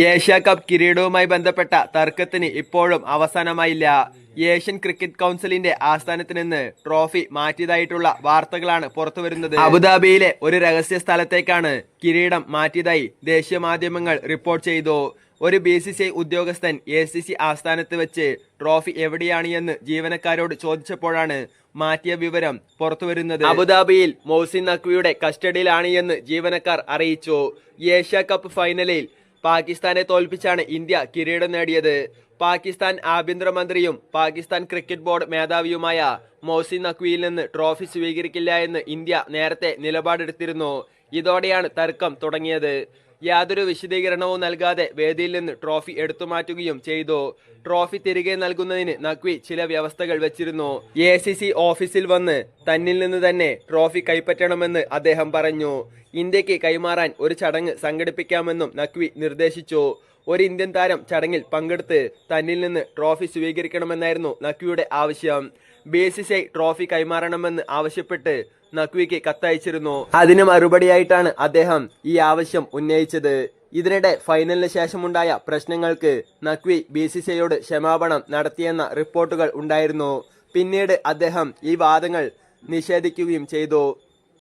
Asia cup കിരീടവുമായി ബന്ധപ്പെട്ട തർക്കത്തിന് ഇപ്പോഴും അവസാനമായില്ല. Asian cricket കൗൺസിലിന്റെ ആസ്ഥാനത്ത് നിന്ന് ട്രോഫി മാറ്റിയതായിട്ടുള്ള വാർത്തകളാണ് പുറത്തുവരുന്നത്. അബുദാബിയിലെ ഒരു രഹസ്യ സ്ഥലത്തേക്കാണ് കിരീടം മാറ്റിയതായി ദേശീയ മാധ്യമങ്ങൾ റിപ്പോർട്ട് ചെയ്തു. ഒരു ബി സി സി ഐ ഉദ്യോഗസ്ഥൻ എ സി സി ആസ്ഥാനത്ത് വെച്ച് ട്രോഫി എവിടെയാണ് എന്ന് ജീവനക്കാരോട് ചോദിച്ചപ്പോഴാണ് മാറ്റിയ വിവരം പുറത്തുവരുന്നത്. അബുദാബിയിൽ മോസിൻ നഖ്വിയുടെ കസ്റ്റഡിയിലാണ് എന്ന് ജീവനക്കാർ അറിയിച്ചു. ഏഷ്യ കപ്പ് ഫൈനലിൽ പാകിസ്ഥാനെ തോൽപ്പിച്ചാണ് ഇന്ത്യ കിരീടം നേടിയത്. പാകിസ്ഥാൻ ആഭ്യന്തരമന്ത്രിയും പാകിസ്ഥാൻ ക്രിക്കറ്റ് ബോർഡ് മേധാവിയുമായ മൗസിൻ നഖ്വിയിൽ നിന്ന് ട്രോഫി സ്വീകരിക്കില്ല എന്ന് ഇന്ത്യ നേരത്തെ നിലപാടെടുത്തിരുന്നു. ഇതോടെയാണ് തർക്കം തുടങ്ങിയത്. യാതൊരു വിശദീകരണവും നൽകാതെ വേദിയിൽ നിന്ന് ട്രോഫി എടുത്തുമാറ്റുകയും ചെയ്തു. ട്രോഫി തിരികെ നൽകുന്നതിന് നഖ്വി ചില വ്യവസ്ഥകൾ വെച്ചിരുന്നു. എ ഓഫീസിൽ വന്ന് തന്നിൽ നിന്ന് തന്നെ ട്രോഫി കൈപ്പറ്റണമെന്ന് അദ്ദേഹം പറഞ്ഞു. ഇന്ത്യയ്ക്ക് കൈമാറാൻ ഒരു ചടങ്ങ് സംഘടിപ്പിക്കാമെന്നും നഖ്വി നിർദ്ദേശിച്ചു. ഒരു ഇന്ത്യൻ താരം ചടങ്ങിൽ പങ്കെടുത്ത് തന്നിൽ നിന്ന് ട്രോഫി സ്വീകരിക്കണമെന്നായിരുന്നു നഖ്വിയുടെ ആവശ്യം. ബി ട്രോഫി കൈമാറണമെന്ന് ആവശ്യപ്പെട്ട് നഖ്വിക്ക് കത്തയച്ചിരുന്നു. അതിന് മറുപടിയായിട്ടാണ് അദ്ദേഹം ഈ ആവശ്യം ഉന്നയിച്ചത്. ഇതിനിടെ ഫൈനലിന് ശേഷമുണ്ടായ പ്രശ്നങ്ങൾക്ക് നഖ്വി ബി സി സിയോട് ക്ഷമാപണം നടത്തിയെന്ന റിപ്പോർട്ടുകൾ ഉണ്ടായിരുന്നു. പിന്നീട് അദ്ദേഹം ഈ വാദങ്ങൾ നിഷേധിക്കുകയും ചെയ്തു.